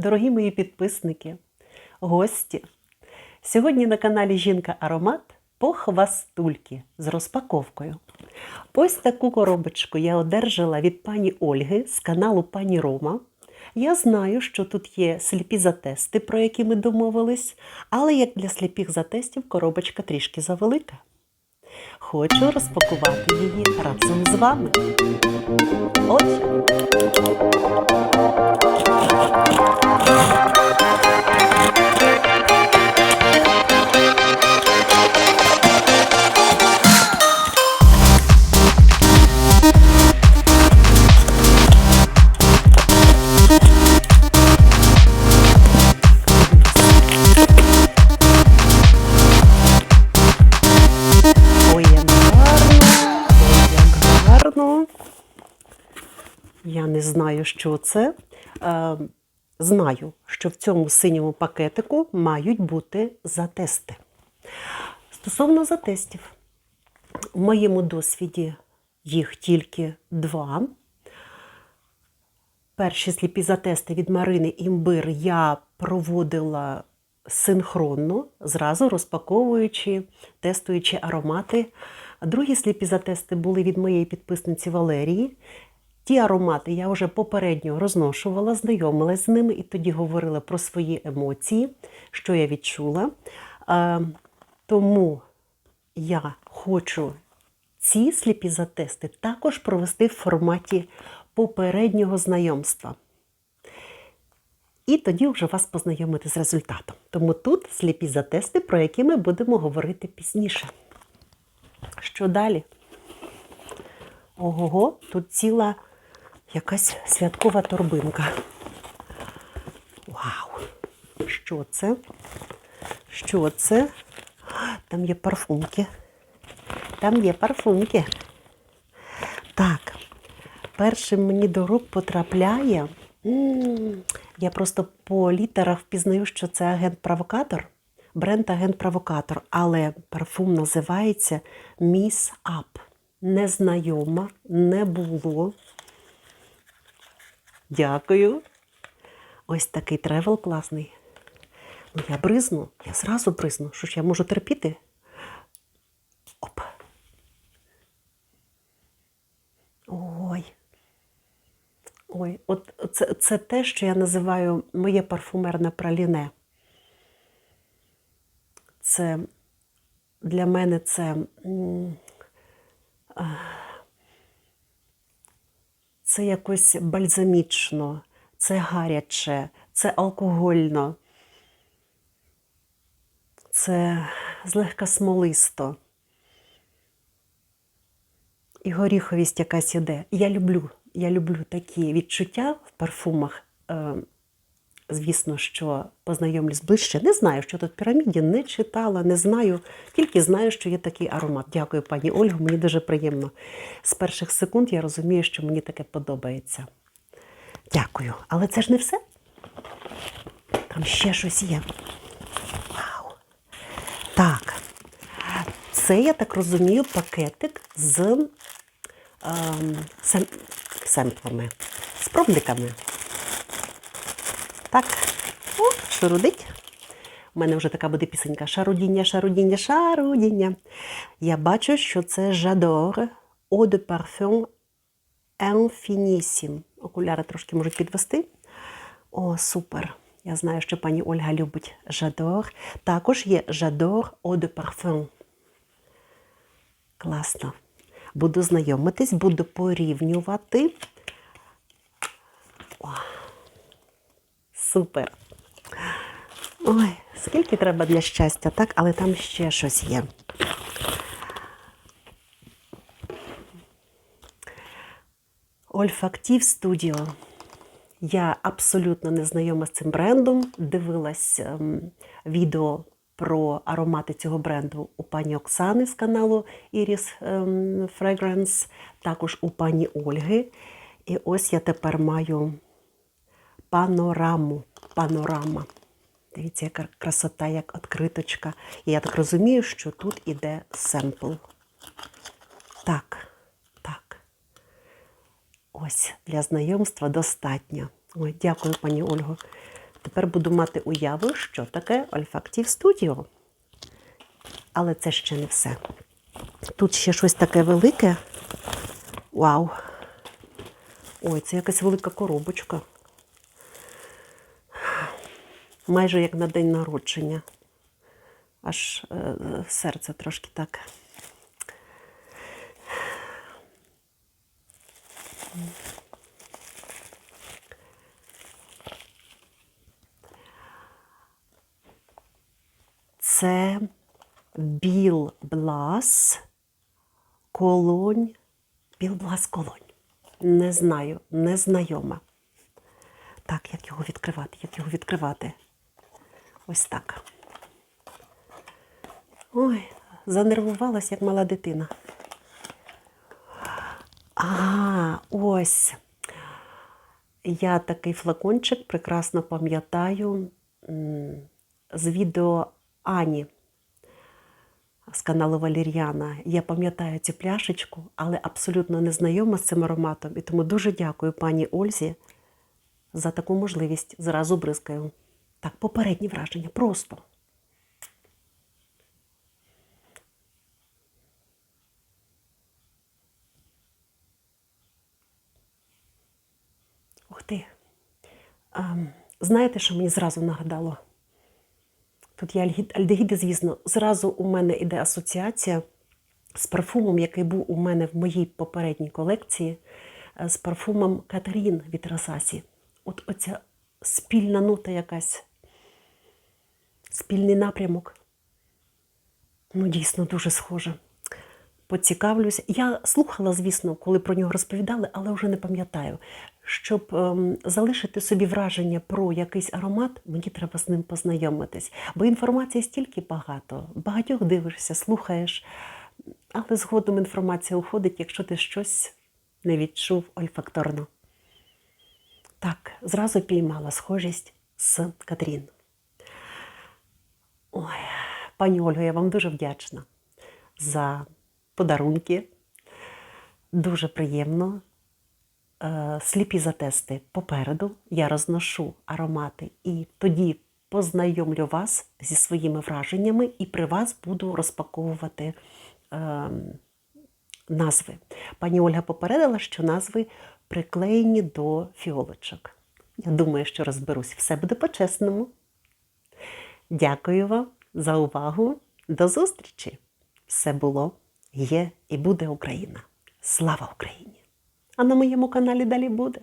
дорогі мої підписники, гості. Сьогодні на каналі Жінка Аромат по хвастульки з розпаковкою. Ось таку коробочку я одержала від пані Ольги з каналу Пані Рома. Я знаю, що тут є сліпі затести, про які ми домовились, але як для сліпих затестів коробочка трішки завелика. Хочу розпакувати її разом з вами. Отже, Ой, Я не знаю, що це. Е, знаю, що в цьому синьому пакетику мають бути затести. Стосовно затестів, в моєму досвіді їх тільки два. Перші сліпі затести від Марини Імбир я проводила синхронно, зразу розпаковуючи, тестуючи аромати. Другі сліпі затести були від моєї підписниці Валерії. Ті аромати я вже попередньо розношувала, знайомилась з ними і тоді говорила про свої емоції, що я відчула. Тому я хочу ці сліпі затести також провести в форматі попереднього знайомства. І тоді вже вас познайомити з результатом. Тому тут сліпі затести, про які ми будемо говорити пізніше. Що далі? Ого, тут ціла якась святкова торбинка. Вау! Що це? Що це? Там є парфумки. Там є парфумки. Так, першим мені до рук потрапляє. Я просто по літерах впізнаю, що це агент-провокатор, бренд агент-провокатор, але парфум називається Miss Up. Незнайома, не було. Дякую. Ось такий тревел класний. Ну, я бризну, я зразу бризну. Що ж я можу терпіти? Оп. Ой. Ой, от це, це те, що я називаю моє парфумерне праліне. Це для мене це. м, Це якось бальзамічно, це гаряче, це алкогольно, це злегка смолисто. І горіховість якась іде. Я люблю, я люблю такі відчуття в парфумах. Звісно, що познайомлюсь ближче. Не знаю, що тут піраміді, не читала, не знаю. Тільки знаю, що є такий аромат. Дякую, пані Ольго, мені дуже приємно. З перших секунд я розумію, що мені таке подобається. Дякую. Але це ж не все. Там ще щось є. Вау. Так. Це, я так розумію, пакетик з ем, сем, семплами, з пробниками. Так, о, шарудить. У мене вже така буде пісенька. Шарудіння, шарудіння, шарудіння. Я бачу, що це Жадор Eau de Parfum Infinissime. Окуляри трошки можуть підвести. О, супер. Я знаю, що пані Ольга любить Жадор. Також є Жадор Eau de Parfum. Класно. Буду знайомитись, буду порівнювати. Супер. Ой, скільки треба для щастя, так? Але там ще щось є. Olfactive Studio. Я абсолютно не знайома з цим брендом. Дивилась ем, відео про аромати цього бренду у пані Оксани з каналу Iris ем, Fragrance, також у пані Ольги. І ось я тепер маю панораму. Панорама. Дивіться, яка красота, як відкриточка. І я так розумію, що тут іде семпл. Так, так. Ось для знайомства достатньо. Ой, дякую, пані Ольго. Тепер буду мати уяву, що таке Olfactive Studio. Але це ще не все. Тут ще щось таке велике. Вау! Ой, це якась велика коробочка. Майже як на день народження. Аж е, серце трошки так. Це Біл Блас Колонь. Біл Блас Колонь. Не знаю, не знайома. Так, як його відкривати? Як його відкривати? Ось так. Ой, занервувалась, як мала дитина. А, ось. Я такий флакончик прекрасно пам'ятаю з відео Ані з каналу Валір'яна. Я пам'ятаю цю пляшечку, але абсолютно не знайома з цим ароматом. І тому дуже дякую пані Ользі за таку можливість. Зразу бризкаю. Так, попередні враження. Просто. Ух ти. Ем, знаєте, що мені зразу нагадало? Тут є альдегіди, звісно, зразу у мене йде асоціація з парфумом, який був у мене в моїй попередній колекції, е, з парфумом Катерін від Расасі. От оця спільна нота якась, спільний напрямок. Ну, дійсно, дуже схоже. Поцікавлюсь. Я слухала, звісно, коли про нього розповідали, але вже не пам'ятаю. Щоб ем, залишити собі враження про якийсь аромат, мені треба з ним познайомитись. Бо інформації стільки багато, багатьох дивишся, слухаєш, але згодом інформація уходить, якщо ти щось не відчув ольфакторно. Так, зразу піймала схожість з Катрін. Пані Ольго, я вам дуже вдячна за подарунки. Дуже приємно. Е, Сліпі затести попереду. Я розношу аромати і тоді познайомлю вас зі своїми враженнями, і при вас буду розпаковувати е, назви. Пані Ольга попередила, що назви приклеєні до фіолочок. Я думаю, що розберусь. Все буде по-чесному. Дякую вам за увагу. До зустрічі! Все було, є і буде Україна. Слава Україні! А на моєму каналі далі буде.